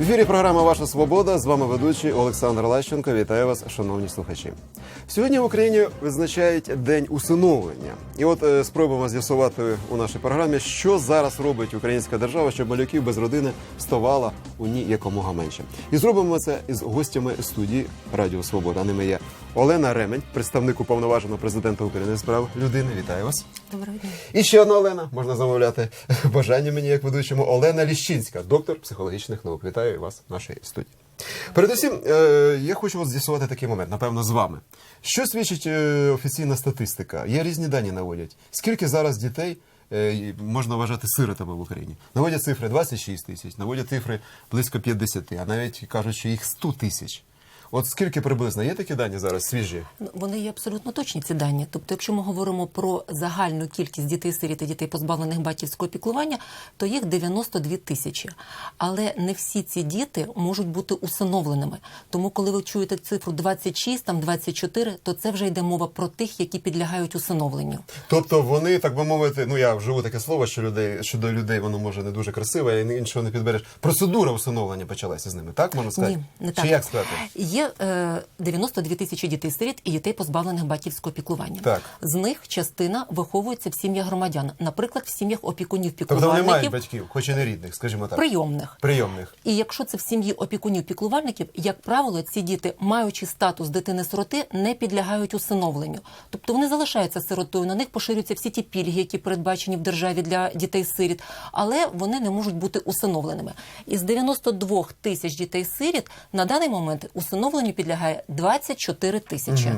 В ефірі програма Ваша Свобода. З вами ведучий Олександр Лащенко. Вітаю вас, шановні слухачі. Сьогодні в Україні визначають день усиновлення. І от е, спробуємо з'ясувати у нашій програмі, що зараз робить українська держава, щоб малюків без родини ставала у ній якомога менше. І зробимо це із гостями студії Радіо Свобода. Ними є Олена Ремень, представник уповноваженого президента України з прав людини. Вітаю вас. Доброго дня. І ще одна Олена, можна замовляти бажання мені як ведучому. Олена Ліщинська, доктор психологічних наук. Вітаю вас в нашій студії. Передусім, е, я хочу вас з'ясувати такий момент, напевно, з вами. Що свідчить е, офіційна статистика? Є різні дані наводять. Скільки зараз дітей е, можна вважати сиротами в Україні? Наводять цифри 26 тисяч, наводять цифри близько 50, а навіть кажуть, що їх 100 тисяч. От скільки приблизно є такі дані зараз свіжі? Ну, Вони є абсолютно точні ці дані. Тобто, якщо ми говоримо про загальну кількість дітей сиріт і дітей позбавлених батьківського піклування, то їх 92 тисячі. Але не всі ці діти можуть бути усиновленими. Тому, коли ви чуєте цифру 26, там 24, то це вже йде мова про тих, які підлягають усиновленню. Тобто вони, так би мовити, ну я вживу таке слово, що людей щодо людей воно може не дуже красиве, і іншого не підбереш. Процедура усиновлення почалася з ними, так можна сказати? Ні, не Чи як сказати? Є е, 92 тисячі дітей сиріт і дітей позбавлених батьківського піклування. Так. З них частина виховується в сім'ях громадян, наприклад, в сім'ях опікунів Тобто вони мають батьків, хоч і не рідних, скажімо так. прийомних. Прийомних. І якщо це в сім'ї опікунів піклувальників, як правило, ці діти, маючи статус дитини-сироти, не підлягають усиновленню. Тобто вони залишаються сиротою, на них поширюються всі ті пільги, які передбачені в державі для дітей-сиріт, але вони не можуть бути усиновленими. Із 92 тисяч дітей-сиріт на даний момент усиновленню підлягає 24 тисячі.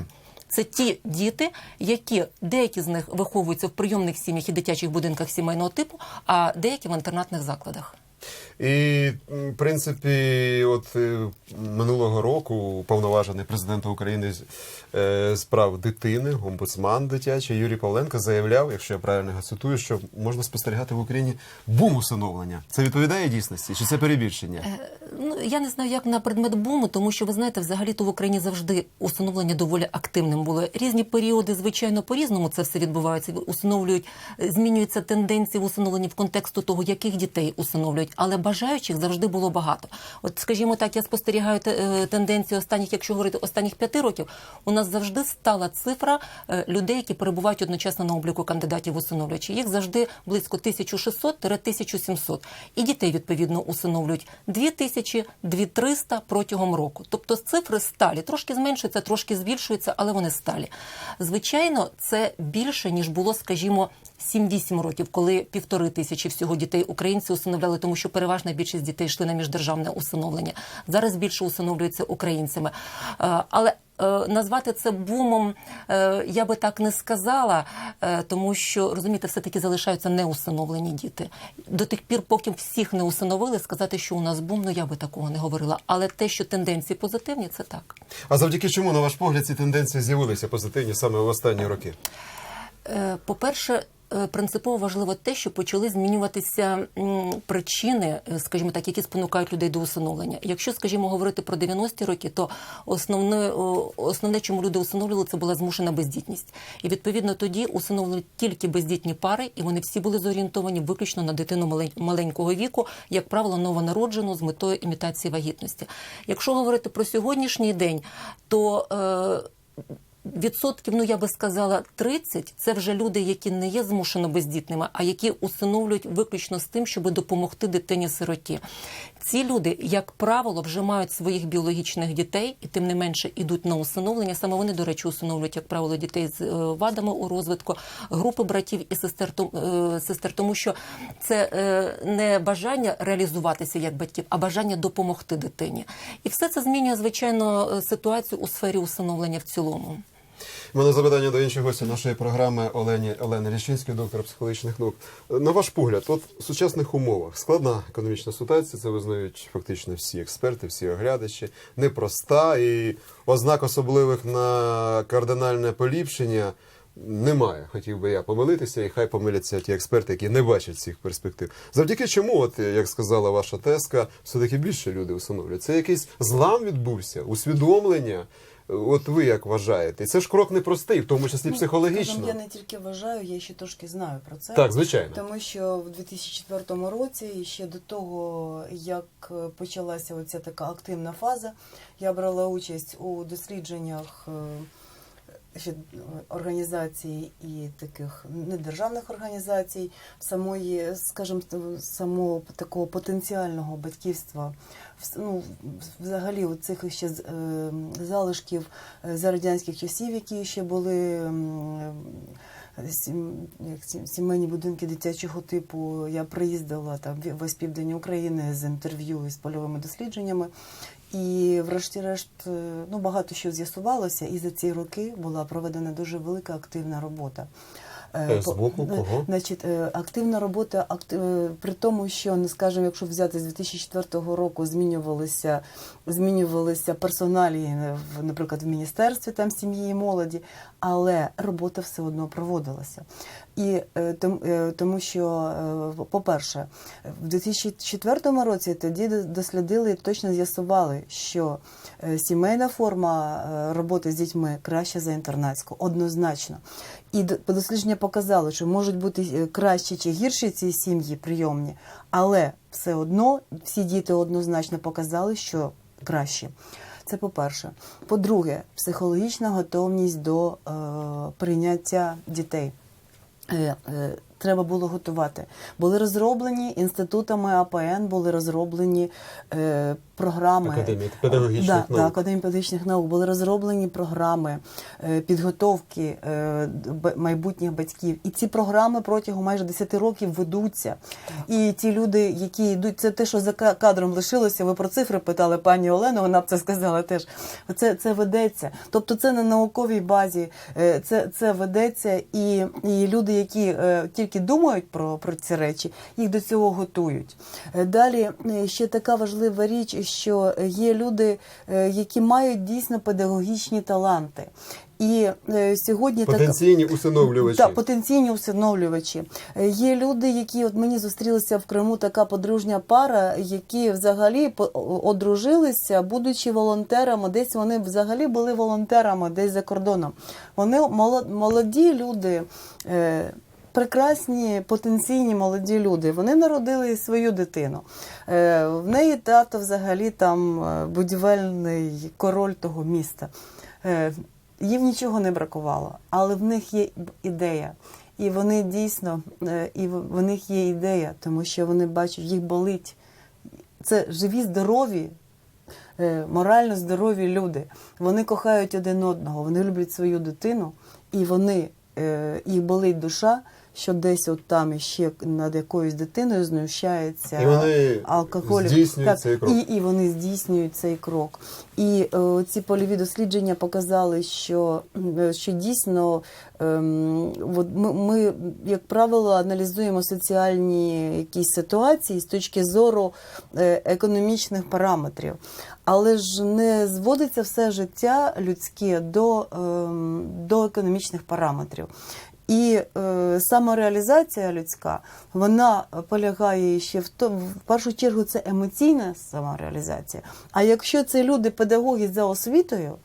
Це ті діти, які деякі з них виховуються в прийомних сім'ях і дитячих будинках сімейного типу, а деякі в інтернатних закладах. І в принципі, от е, минулого року повноважений президента України з, е, прав дитини, омбудсман дитячий Юрій Павленко заявляв, якщо я правильно його цитую, що можна спостерігати в Україні бум усиновлення. Це відповідає дійсності? Чи це перебільшення? Ну я не знаю, як на предмет буму, тому що ви знаєте, взагалі то в Україні завжди усиновлення доволі активним було. Різні періоди, звичайно, по-різному це все відбувається. Усиновлюють, е, змінюються тенденції в усиновленні в контексту того, яких дітей усиновлюють, але бажаючих завжди було багато. От, скажімо так, я спостерігаю е, тенденцію останніх, якщо говорити останніх п'яти років, у нас завжди стала цифра е, людей, які перебувають одночасно на обліку кандидатів усиновлювачі. Їх завжди близько 1600-1700. І дітей відповідно усиновлюють 2000, 2300 протягом року. Тобто цифри сталі, трошки зменшуються, трошки збільшуються, але вони сталі. Звичайно, це більше ніж було, скажімо, 7-8 років, коли півтори тисячі всього дітей українці усиновляли, тому що переважна більшість дітей йшли на міждержавне усиновлення. Зараз більше усиновлюється українцями. Е, Але е, назвати це бумом е, я би так не сказала, тому що розумієте, все таки залишаються неусиновлені діти. До тих пір, поки всіх не усиновили, сказати, що у нас бум, ну я би такого не говорила. Але те, що тенденції позитивні, це так. А завдяки чому, на ваш погляд, ці тенденції з'явилися позитивні саме в останні роки? Е, По-перше, е, принципово важливо те, що почали змінюватися причини, е, скажімо так, які спонукають людей до усиновлення. Якщо, скажімо, говорити про 90-ті роки, то основне, основне, чому люди усиновлювали, це була змушена бездітність. І відповідно тоді усиновлювали тільки бездітні пари, і вони всі були зорієнтовані виключно на дитину маленького віку, як правило, новонароджену з метою імітації вагітності. Якщо говорити про сьогоднішній день, то е, Відсотків, ну я би сказала, 30 – це вже люди, які не є змушено бездітними, а які усиновлюють виключно з тим, щоб допомогти дитині-сироті. Ці люди, як правило, вже мають своїх біологічних дітей і тим не менше йдуть на усиновлення. Саме вони, до речі, усиновлюють, як правило, дітей з е, вадами у розвитку, групи братів і сестер, е, сестер, тому що це е, не бажання реалізуватися як батьків, а бажання допомогти дитині. І все це змінює, звичайно, ситуацію у сфері усиновлення в цілому. У мене запитання до інших гостя нашої програми Олені Олени Ліщинської, доктора психологічних наук. На ваш погляд, от в сучасних умовах складна економічна ситуація, це визнають фактично всі експерти, всі оглядачі, непроста і ознак особливих на кардинальне поліпшення. Немає, хотів би я помилитися, і хай помиляться ті експерти, які не бачать цих перспектив. Завдяки чому, от як сказала ваша теска, все таки більше люди усиновлюють. Це якийсь злам відбувся, усвідомлення От ви як вважаєте? Це ж крок непростий, в тому числі Ну, психологічно. скажімо, я не тільки вважаю, я ще трошки знаю про це. Так, звичайно. Тому що в 2004 році, і ще до того, як е, почалася оця така активна фаза, я брала участь у дослідженнях е, організацій і таких недержавних організацій, самої, скажімо, самого такого потенціального батьківства, ну, взагалі у цих ще е, залишків е, за радянських часів, які ще були. сімейні будинки дитячого типу. Я приїздила там в- південь України з інтерв'ю і з польовими дослідженнями. І, врешті-решт, е, ну багато що з'ясувалося, і за ці роки була проведена дуже велика активна робота. Е, Е, з боку кого? Значить, активна робота, при тому, що, ну, скажімо, якщо взяти з 2004 року, змінювалися, змінювалися персоналії, е, наприклад, в міністерстві там сім'ї і молоді, але робота все одно проводилася. І е, е, тому, що, е, по-перше, в 2004 році тоді дослідили точно з'ясували, що сімейна форма роботи з дітьми краще за інтернатську, однозначно. І дослідження показали, що можуть бути кращі чи гірші ці сім'ї прийомні, але все одно всі діти однозначно показали, що кращі. Це по-перше. По-друге, психологічна готовність до е, прийняття дітей. Е, е, Треба було готувати. Були розроблені інститутами АПН, були розроблені е, програми Академії педагогічних да, наук. Да, Академії педагогічних наук. Були розроблені програми е, підготовки е, майбутніх батьків. І ці програми протягом майже 10 років ведуться. І ті люди, які йдуть, це те, що за кадром лишилося. Ви про цифри питали пані Олену, вона б це сказала теж. Це, це ведеться. Тобто це на науковій базі, е, це, це ведеться, і, і люди, які тільки думають про, про ці речі, їх до цього готують. Далі ще така важлива річ, що є люди, е, які мають дійсно педагогічні таланти. І е, сьогодні Потенційні усиновлювачі. так, потенційні усиновлювачі. Е, Є люди, які от мені зустрілися в Криму така подружня пара, які взагалі одружилися, будучи волонтерами. Десь вони взагалі були волонтерами, десь за кордоном. Вони моло- молоді люди. Прекрасні потенційні молоді люди. Вони народили свою дитину. Е, В неї тато взагалі там е, будівельний король того міста. Е, їм нічого не бракувало, але в них є ідея. І вони дійсно, і в них є ідея, тому що вони бачать, їх болить. Це живі, здорові, морально здорові люди. Вони кохають один одного, вони люблять свою дитину, і вони, їх болить душа, що десь от там іще над якоюсь дитиною знущається І вони алкоголік. здійснюють Так, цей крок. І, і вони здійснюють цей крок. І е, ці польові дослідження показали, що, що дійсно ем, от ми, ми, як правило, аналізуємо соціальні якісь ситуації з точки зору е, економічних параметрів. Але ж не зводиться все життя людське до, ем, до економічних параметрів. І е, самореалізація людська вона полягає ще в тому, в першу чергу, це емоційна самореалізація. А якщо це люди, педагоги за освітою,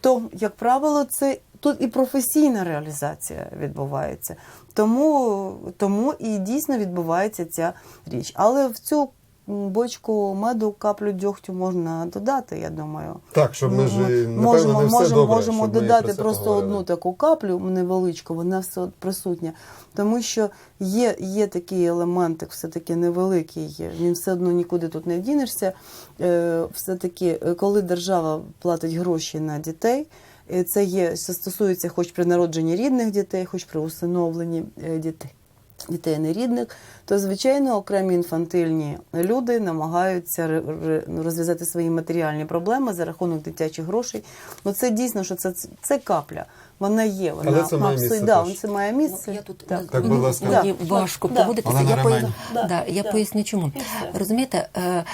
то, як правило, це тут і професійна реалізація відбувається. Тому, тому і дійсно відбувається ця річ. Але в цю бочку меду каплю дьогтю можна додати, я думаю. Так, щоб ми ж напевно можемо, не все можемо, добре, можемо щоб ми додати про просто поговорили. одну таку каплю невеличку, вона все присутня. Тому що є, є такий елементик, все-таки невеликий, він все одно нікуди тут не дінешся. Е, все-таки, е, коли держава платить гроші на дітей, е, це є, це стосується хоч при народженні рідних дітей, хоч при усиновленні дітей. Дітей нерідних, то звичайно окремі інфантильні люди намагаються ну, розв'язати свої матеріальні проблеми за рахунок дитячих грошей. Ну це дійсно, що це, це капля. Вона є. Вона Але це має абсолютно- місце да, це має місце. Ну, я тут Так. Так, будь ласка. Мені Да. важко Да. погодитися. Я, поясню, Да. да, я Да. поясню чому. Розумієте, е,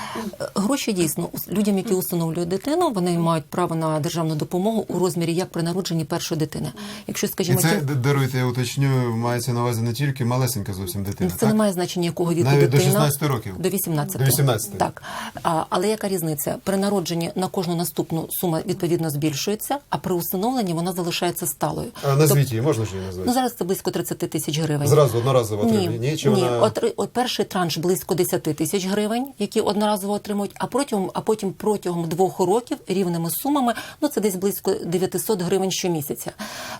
гроші дійсно людям, які усиновлюють дитину, вони мають право на державну допомогу у розмірі як при народженні першої дитини. Якщо, І скажімо, це ті- даруйте, я уточню, мається на увазі не тільки малесенька зовсім дитина. це так? не має Це призначення якого віку Навіть до 16 років? до 18. До 18. Так. А, але яка різниця? При народженні на кожну наступну сума відповідно збільшується, а при усиновленні вона залишається сталою. А назвіть її, можна ж її назвати? Ну зараз це близько 30 тисяч гривень. Зразу одноразово Ні, отримує? Ні, чи ні. вона... От, от перший транш близько 10 тисяч гривень, які одноразово отримують, а протягом, а потім протягом двох років рівними сумами, ну це десь близько 900 гривень щомісяця.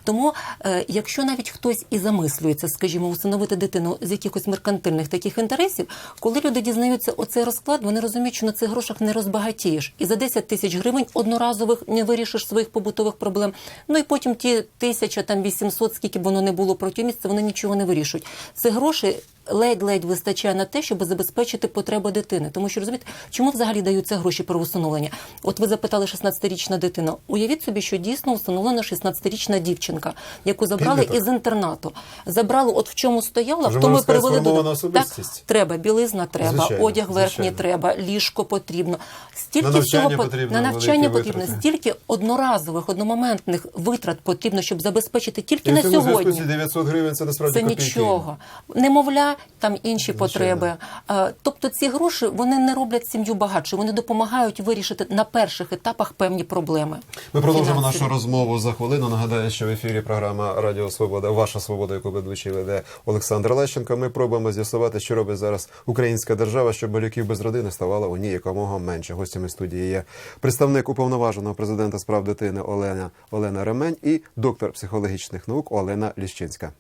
Тому, е, якщо навіть хтось і замислюється, скажімо, усиновити дитину з якихось меркантильних таких інтересів, коли люди дізнаються оцей розклад, вони розуміють, що на цих грошах не розбагатієш. І за 10 тисяч гривень одноразових не вирішиш своїх побутових проблем. Ну і потім ті тисяча там 800, скільки б воно не було протягом місяця, вони нічого не вирішують. Це гроші ледь-ледь вистачає на те, щоб забезпечити потреби дитини. Тому що розумієте, чому взагалі даються гроші про усиновлення? От ви запитали 16-річна дитина. Уявіть собі, що дійсно усиновлена 16-річна дівчинка, яку забрали Підліток. із інтернату. Забрали, от в чому стояла, Вже в тому і перевели додому. Особистість. Так, треба, білизна треба, Звичайно, одяг верхній треба, ліжко потрібно. Стільки На навчання всього потрібно, на навчання потрібно, витрати. стільки одноразових, одномоментних витрат потрібно, щоб забезпечити тільки І на сьогодні. 900 гривень це насправді Це копійки. нічого. Немовля, там інші Звичайно. потреби. Е, Тобто ці гроші вони не роблять сім'ю багатше, вони допомагають вирішити на перших етапах певні проблеми. Ми продовжимо фінансові. нашу розмову за хвилину. Нагадаю, що в ефірі програма Радіо Свобода, ваша свобода, яку ведучий веде Олександр Лещенко. Ми пробуємо з'ясувати, що робить зараз українська держава, щоб малюків без родини ставало у ній якомога менше. Гостями студії є представник уповноваженого президента з прав дитини Олена Олена Ремень і доктор психологічних наук Олена Ліщинська.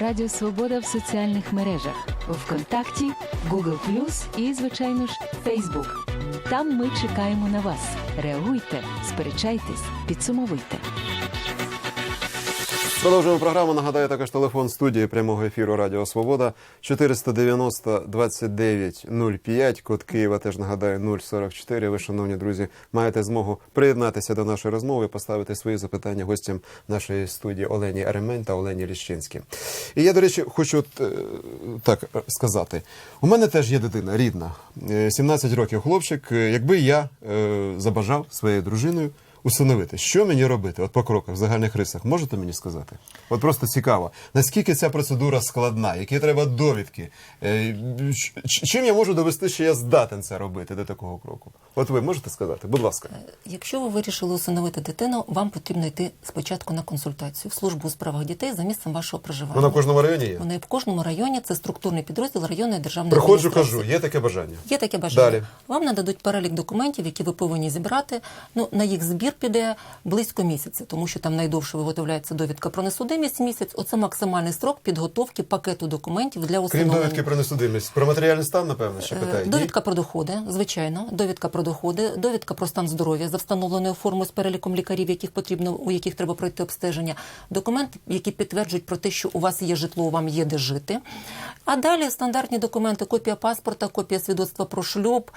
Радіо Свобода в соціальних мережах ВКонтакті, Google і, звичайно ж, Facebook. Там ми чекаємо на вас. Реагуйте, сперечайтесь, підсумовуйте. Продовжуємо програму. Нагадаю також телефон студії прямого ефіру Радіо Свобода 490 29 05, код Києва теж нагадаю 044. Ви, шановні друзі, маєте змогу приєднатися до нашої розмови, поставити свої запитання гостям нашої студії Олені Аремень та Олені Ліщинській. І я, до речі, хочу е, так е, сказати: у мене теж є дитина рідна, е, 17 років хлопчик. Е, Якби я е, забажав своєю дружиною усиновити. Що мені робити? От по кроках, в загальних рисах, можете мені сказати? От просто цікаво, наскільки ця процедура складна, які треба довідки? Е, Чим я можу довести, що я здатен це робити до такого кроку? От ви можете сказати? Будь ласка. Якщо ви вирішили усиновити дитину, вам потрібно йти спочатку на консультацію в службу у справах дітей за місцем вашого проживання. Вона в кожному районі є? Вони в кожному районі це структурний підрозділ районної державної Приходжу, кажу, є таке бажання. Є таке бажання. Далі. Вам нададуть перелік документів, які ви повинні зібрати. Ну на їх збір піде близько місяця, тому що там найдовше виготовляється довідка про несудимість місяць. Оце максимальний строк підготовки пакету документів для Крім довідки про несудимість, про матеріальний стан, напевно, ще Е, питають. Довідка про доходи, звичайно, довідка про доходи, довідка про стан здоров'я за встановленою формою з переліком лікарів, яких потрібно, у яких треба пройти обстеження, документи, які підтверджують про те, що у вас є житло, вам є де жити. А далі стандартні документи: копія паспорта, копія свідоцтва про шлюб.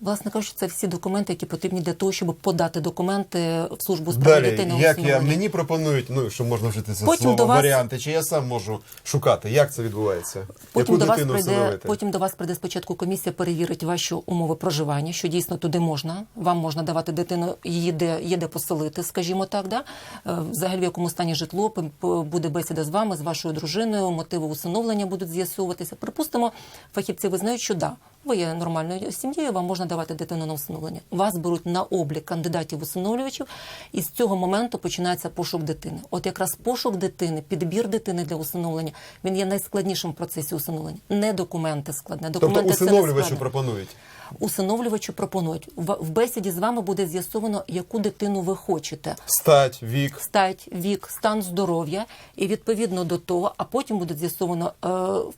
Власне кажучи, це всі документи, які потрібні для того, щоб подати документи в службу справ дитини. як я мені пропонують, ну що можна вжити це Потім слово до вас- варіанти, чи я сам можу шукати, як це відбувається? Потім Яку до вас прийде потім до вас прийде спочатку комісія, перевірить ваші умови проживання, що дійсно туди можна. Вам можна давати дитину, її де є де поселити, скажімо так. Да? Е, Взагалі в якому стані житло буде бесіда з вами, з вашою дружиною, мотиви усиновлення будуть з'ясовуватися. Припустимо, фахівці визнають, що да. Ви є нормальною сім'єю, вам можна давати дитину на усиновлення. Вас беруть на облік кандидатів усиновлювачів, і з цього моменту починається пошук дитини. От якраз пошук дитини, підбір дитини для усиновлення, він є найскладнішим в процесі усиновлення. Не документи складне. Документи Тобто це не усиновлювачу пропонують. Усиновлювачу пропонують в в бесіді з вами буде з'ясовано, яку дитину ви хочете. Стать, вік. Стать, вік, стан здоров'я, і відповідно до того, а потім буде з'ясовано, е,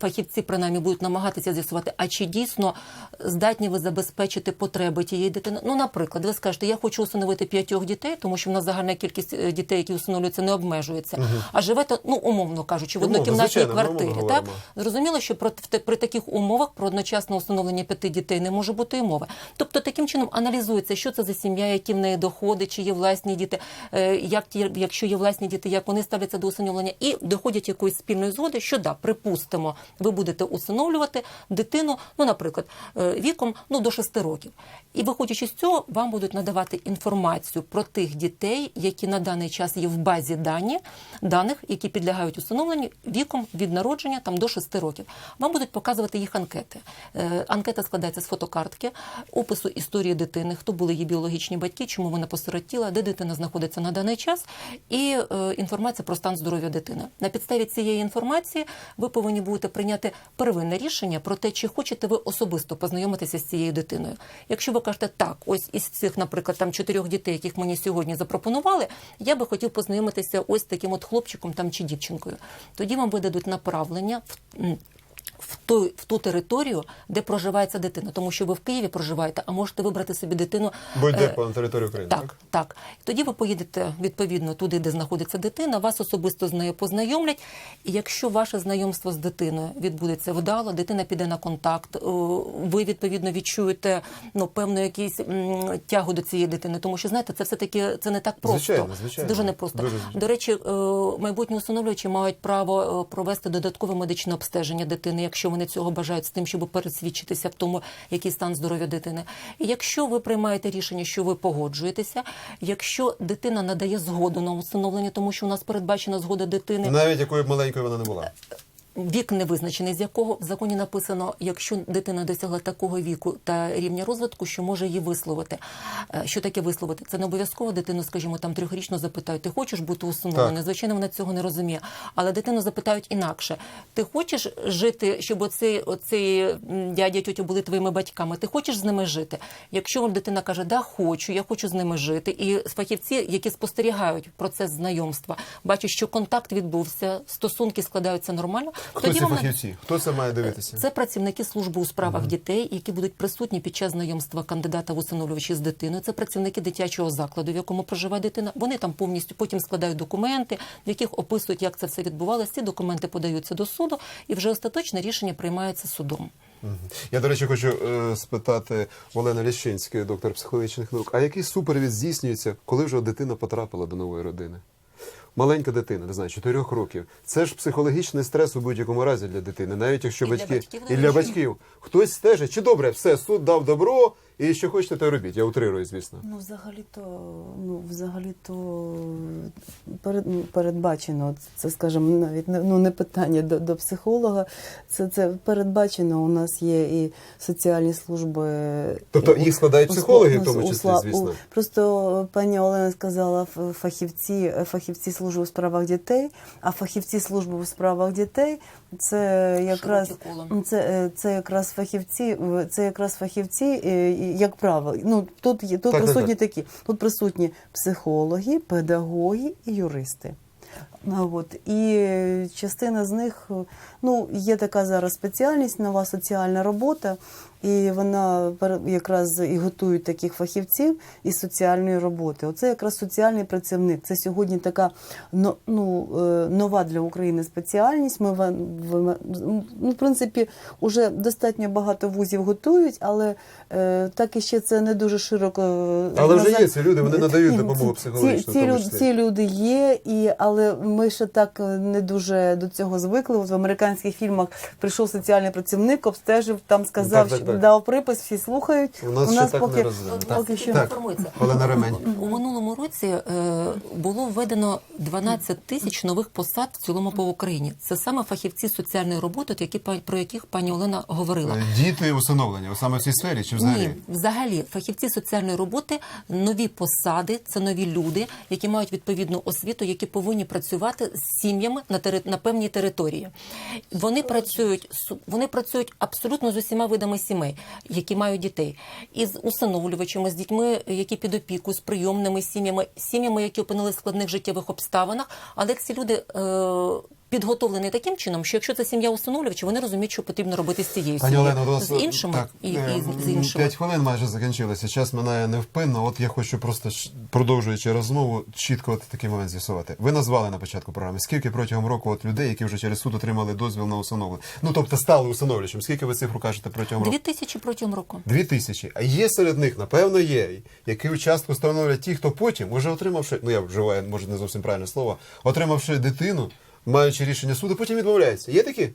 фахівці принаймні будуть намагатися з'ясувати, а чи дійсно здатні ви забезпечити потреби тієї дитини. Ну, наприклад, ви скажете, я хочу усиновити п'ятьох дітей, тому що в нас загальна кількість е, дітей, які усиновлюються, не обмежується. А живете, ну умовно кажучи, в однокімнатній квартирі. Так говоримо. зрозуміло, що про при таких умовах про одночасне усиновлення п'яти дітей не може бути і мови. Тобто таким чином аналізується, що це за сім'я, які в неї доходи, чи є власні діти, е, як ті, якщо є власні діти, як вони ставляться до усиновлення, і доходять якоїсь спільної згоди, що да, припустимо, ви будете усиновлювати дитину, ну, наприклад. е, віком ну, до 6 років. І виходячи з цього, вам будуть надавати інформацію про тих дітей, які на даний час є в базі дані, даних, які підлягають усиновленню віком від народження там, до 6 років. Вам будуть показувати їх анкети. Е, Анкета складається з фотокартки, опису історії дитини, хто були її біологічні батьки, чому вона посиротіла, де дитина знаходиться на даний час, і е, інформація про стан здоров'я дитини. На підставі цієї інформації ви повинні будете прийняти первинне рішення про те, чи хочете ви особисто познайомитися з цією дитиною. Якщо ви кажете так, ось із цих, наприклад, там чотирьох дітей, яких мені сьогодні запропонували, я би хотів познайомитися ось таким от хлопчиком там чи дівчинкою. Тоді вам видадуть направлення в. В ту, в ту територію, де проживає ця дитина, тому що ви в Києві проживаєте, а можете вибрати собі дитину Будь-де е, по території України. так, так. Тоді ви поїдете відповідно туди, де знаходиться дитина, вас особисто з нею познайомлять. І якщо ваше знайомство з дитиною відбудеться вдало, дитина піде на контакт, ви відповідно відчуєте ну певну якісь м, тягу до цієї дитини, тому що знаєте, це все таки це не так просто. Звичайно, звичайно. Це дуже непросто. Дуже. До речі, е, майбутні усиновлювачі мають право е, провести додаткове медичне обстеження дитини, якщо вони цього бажають з тим, щоб пересвідчитися в тому, який стан здоров'я дитини. І якщо ви приймаєте рішення, що ви погоджуєтеся, якщо дитина надає згоду на установлення, тому що у нас передбачена згода дитини. Навіть якою б маленькою вона не була. Вік не визначений, з якого в законі написано, якщо дитина досягла такого віку та рівня розвитку, що може її висловити. Е, Що таке висловити? Це не обов'язково дитину, скажімо, там трьохрічно запитають, ти хочеш бути усиновлений? Звичайно, вона цього не розуміє. Але дитину запитають інакше: ти хочеш жити, щоб оцей м, дядя, тьотя були твоїми батьками? Ти хочеш з ними жити? Якщо дитина каже, да, хочу, я хочу з ними жити, і фахівці, які спостерігають процес знайомства, бачать, що контакт відбувся, стосунки складаються нормально. Хто тоді ці вона- фахівці? Хто це має дивитися? це працівники служби у справах дітей, які будуть присутні під час знайомства кандидата в усиновлювачі з дитиною. Це працівники дитячого закладу, в якому проживає дитина. Вони там повністю потім складають документи, в яких описують, як це все відбувалося. Ці документи подаються до суду, і вже остаточне рішення приймається судом. Мгм. Я, до речі, хочу е, спитати Олени Ліщинської, доктор психологічних наук, а який супровід здійснюється, коли вже дитина потрапила до нової родини? Маленька дитина, не знаю, 4 років. Це ж психологічний стрес у будь-якому разі для дитини, навіть якщо І для батьки батьків, і для батьків хтось стежить, чи добре, все, суд дав добро, і що хочете, то робіть. Я утрирую, звісно. Ну, взагалі-то, ну, взагалі-то перед, ну, передбачено, це, скажімо, навіть не- ну, не питання до, до психолога. Це, це передбачено. У нас є і соціальні служби. Тобто їх складають у- психологи, у- в тому числі, у- звісно. Просто пані Олена сказала фахівці, фахівці служби у справах дітей, а фахівці служби у справах дітей це якраз це, е, це якраз фахівці, це якраз фахівці, е, і, як правило. Ну тут є тут Так, так, присутні так. такі. Тут присутні психологи, педагоги і юристи. Ну, От. І частина з них, ну, є така зараз спеціальність, нова соціальна робота, і вона якраз і готують таких фахівців із соціальної роботи. Оце якраз соціальний працівник. Це сьогодні така ну, е, нова для України спеціальність. Ми ну, в принципі, вже достатньо багато вузів готують, але е, так і ще це не дуже широко. е, Але вже є ці люди, вони надають допомогу психологічну, Ці, ці, ці люди є, і, але ми ще так не дуже до цього звикли. От в американських фільмах прийшов соціальний працівник, обстежив, там сказав, Так, так, що так. дав припис, всі слухають. У нас ще так не розвинено. Так. поки що Так. інформується. Олена Ремень. У минулому році е, було введено 12 тисяч нових посад в цілому по Україні. Це саме фахівці соціальної роботи, от які па- про яких пані Олена говорила. Е, Діти усиновлення, саме в цій сфері чи взагалі? Ні, взагалі фахівці соціальної роботи нові посади, це нові люди, які мають відповідну освіту, які повинні працювати з сім'ями на тери... на певній території. Вони працюють з- вони працюють абсолютно з усіма видами сімей, які мають дітей, із усиновлювачами, з дітьми, які під опіку, з прийомними сім'ями, сім'ями, які опинилися в складних життєвих обставинах. Але ці люди. Е... Підготовлені таким чином, що якщо це сім'я усиновлювача, вони розуміють, що потрібно робити з цією Пані сім'єю. Олено, з іншими так, і, е, і з іншими. П'ять хвилин майже закінчилося. Час минає невпинно. От я хочу просто продовжуючи розмову, чітко от такий момент з'ясувати. Ви назвали на початку програми, скільки протягом року от людей, які вже через суд отримали дозвіл на усиновлення. Ну тобто стали усиновлювачем. Скільки ви цифру кажете протягом року? Дві тисячі протягом року. Дві тисячі. А є серед них, напевно, є, які участку становлять ті, хто потім, уже отримавши, ну я вживаю, може не зовсім правильне слово, отримавши дитину, маючи рішення суду, потім відмовляється. Є такі?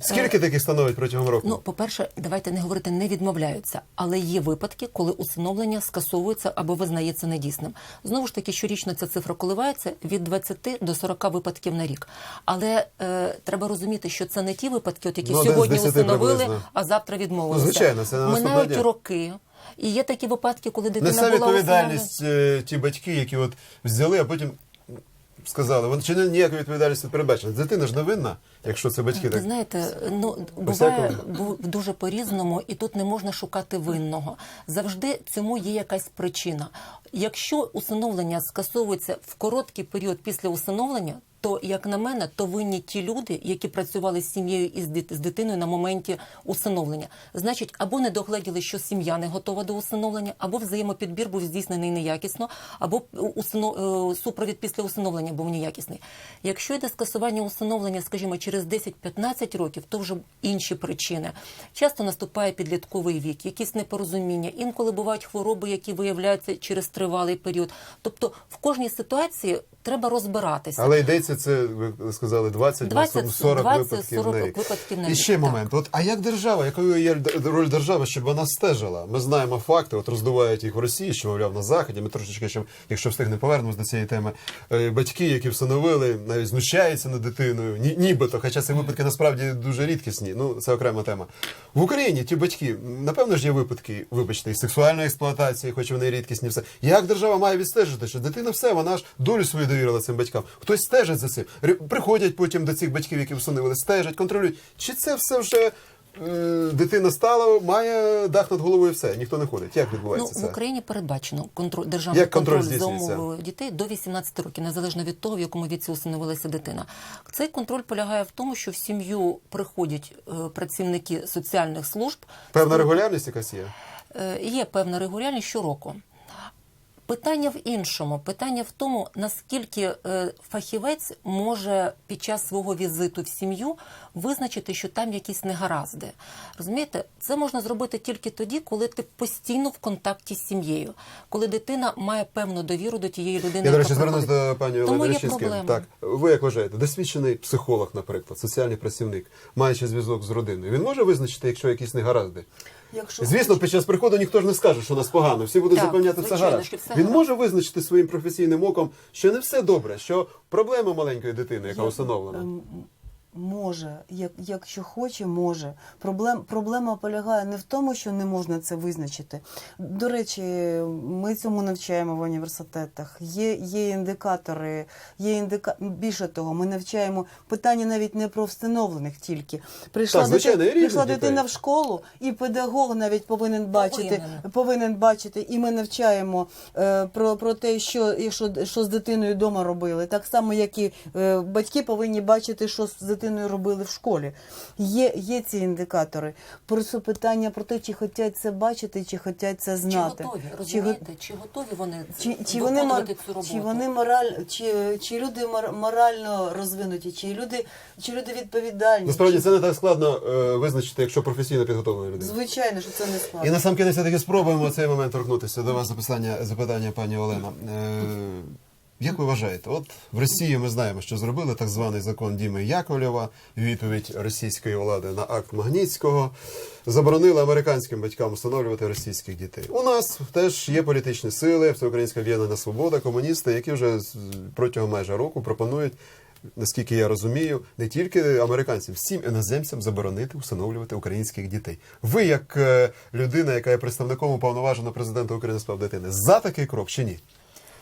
Скільки таких становить протягом року? Ну, по-перше, давайте не говорити не відмовляються, але є випадки, коли усиновлення скасовується або визнається недійсним. Знову ж таки, щорічно ця цифра коливається від 20 до 40 випадків на рік. Але е, треба розуміти, що це не ті випадки, от які Ну, сьогодні 10 усиновили, приблизно. а завтра відмовилися. Ну, звичайно, це на минають дня. роки. І є такі випадки, коли дитина Несе була відповідальність е, ті батьки, які от взяли, а потім сказали, вони чи не ніякої відповідальності не передбачено. Дитина ж не винна, якщо це батьки Ви так. знаєте, ну буває бу- дуже по-різному, і тут не можна шукати винного. Завжди цьому є якась причина. Якщо усиновлення скасовується в короткий період після усиновлення, то як на мене, то винні ті люди, які працювали з сім'єю і з дит- з дитиною на моменті усиновлення. Значить, або не догледіли, що сім'я не готова до усиновлення, або взаємопідбір був здійснений неякісно, або усино- е, супровід після усиновлення був неякісний. Якщо йде скасування усиновлення, скажімо, через 10-15 років, то вже інші причини. Часто наступає підлітковий вік, якісь непорозуміння. Інколи бувають хвороби, які виявляються через тривалий період. Тобто в кожній ситуації треба розбиратися. Але йдеться це, ви сказали, 20, 20, 40 20, випадків 40 на рік. випадків на І ще так. момент. От, а як держава, якою є роль держави, щоб вона стежила? Ми знаємо факти, от роздувають їх в Росії, що мовляв на Заході. Ми трошечки, ще, якщо встигне, повернемось до цієї теми. Е, Батьки, які встановили, навіть знущаються над дитиною, ні, нібито, хоча ці випадки насправді дуже рідкісні. Ну, це окрема тема. В Україні ті батьки, напевно ж є випадки, вибачте, і сексуальної експлуатації, хоч вони рідкісні, все. Як держава має відстежити, що дитина все, вона ж долю свою довірила цим батькам. Хтось стежить за цим. Приходять потім до цих батьків, які всунули, стежать, контролюють. Чи це все вже е, дитина стала, має дах над головою, все, ніхто не ходить. Як Ну, відбувається в? Україні передбачено контроль державний Як контроль контроль, за умовою дітей до 18 років, незалежно від того, в якому віці усиновилася дитина. Цей контроль полягає в тому, що в сім'ю приходять е, працівники соціальних служб. Певна регулярність якась є? Е, Є певна регулярність щороку. Питання в іншому. Питання в тому, наскільки е, фахівець може під час свого візиту в сім'ю визначити, що там якісь негаразди. Розумієте, це можна зробити тільки тоді, коли ти постійно в контакті з сім'єю, коли дитина має певну довіру до тієї людини. Я, до речі, звернусь до пані Олени. Так, ви як вважаєте, досвідчений психолог, наприклад, соціальний працівник, маючи зв'язок з родиною, він може визначити, якщо якісь негаразди? Якщо Звісно, під час приходу ніхто ж не скаже, що у нас погано. Всі будуть Так, запевняти це звичайно, гаразд. що все Він гаразд. може визначити своїм професійним оком, що не все добре, що проблема маленької дитини, яка усиновлена. ем, Може, як, якщо хоче, може. Проблем, проблема полягає не в тому, що не можна це визначити. До речі, ми цьому навчаємо в університетах. Є, є індикатори, є індика... більше того, ми навчаємо питання навіть не про встановлених тільки. Прийшла, Так, звичайно, дитина, прийшла дитина в школу, і педагог навіть повинен бачити, Повинен. повинен бачити, і ми навчаємо е, про, про те, що, і що, що з дитиною вдома робили. Так само, як і е, батьки повинні бачити, що з дитиною робили в школі. Є, є ці індикатори. Просто питання про те, чи хочуть це бачити, чи хочуть це знати. Чи готові, Чи розумієте, чи готові вони чи, чи, вони, мор- цю роботу? чи вони мораль, чи, чи люди мор- морально розвинуті, чи люди, чи люди відповідальні? Насправді чи- це не так складно е, визначити, якщо професійно підготовлена людина. Звичайно, що це не складно. І на сам кінець все-таки спробуємо цей момент торкнутися до вас запитання, запитання пані Олена. Е, як ви вважаєте, от в Росії ми знаємо, що зробили так званий закон Діми Яковлєва, відповідь російської влади на акт Магнітського, заборонили американським батькам встановлювати російських дітей. У нас теж є політичні сили, Всеукраїнська об'єднана свобода, комуністи, які вже протягом майже року пропонують. Наскільки я розумію, не тільки американцям, всім іноземцям заборонити встановлювати українських дітей. Ви, як е, людина, яка є представником уповноваженого президента України з прав дитини, за такий крок чи ні?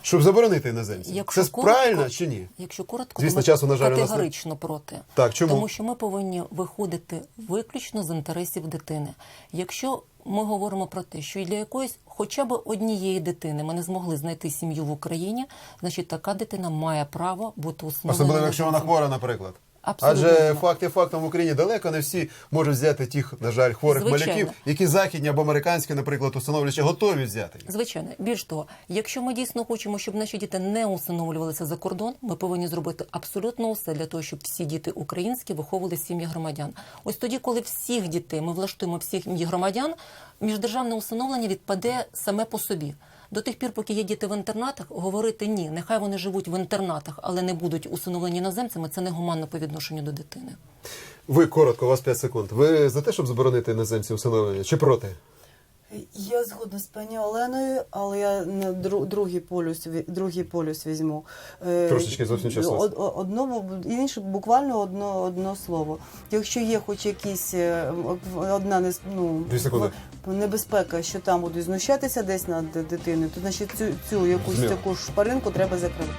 Щоб заборонити іноземців. Якщо Це коротко- правильно чи ні? Якщо коротко, Звісно, часу, на жаль, категорично нас проти. Так, чому? Тому що ми повинні виходити виключно з інтересів дитини. Якщо ми говоримо про те, що і для якоїсь хоча б однієї дитини ми не змогли знайти сім'ю в Україні, значить така дитина має право бути усиновленою. Особливо, якщо вона хвора, наприклад. Абсолютно Адже вірно. факт є фактом в Україні далеко не всі можуть взяти тих, на жаль, хворих Звичайно. маляків, які західні або американські, наприклад, установлюючи, готові взяти. їх. Звичайно, більш того, якщо ми дійсно хочемо, щоб наші діти не усиновлювалися за кордон, ми повинні зробити абсолютно усе для того, щоб всі діти українські виховували сім'ї громадян. Ось тоді, коли всіх дітей ми влаштуємо всіх громадян, міждержавне усиновлення відпаде саме по собі. До тих пір, поки є діти в інтернатах, говорити ні, нехай вони живуть в інтернатах, але не будуть усиновлені іноземцями, це негуманно по відношенню до дитини. Ви коротко, у вас 5 секунд. Ви за те, щоб заборонити іноземців усиновлення, чи проти? Я згодна з пані Оленою, але я на дру- другий полюс другий полюс візьму. Е, Трошечки зовсім час у од- од- Одно бу- інше буквально одно, одно слово. Якщо є хоч якісь е, одна не ну Дві секунди. небезпека, що там будуть знущатися десь над дитиною, то значить цю, цю якусь Зрозуміло. таку шпаринку треба закрити.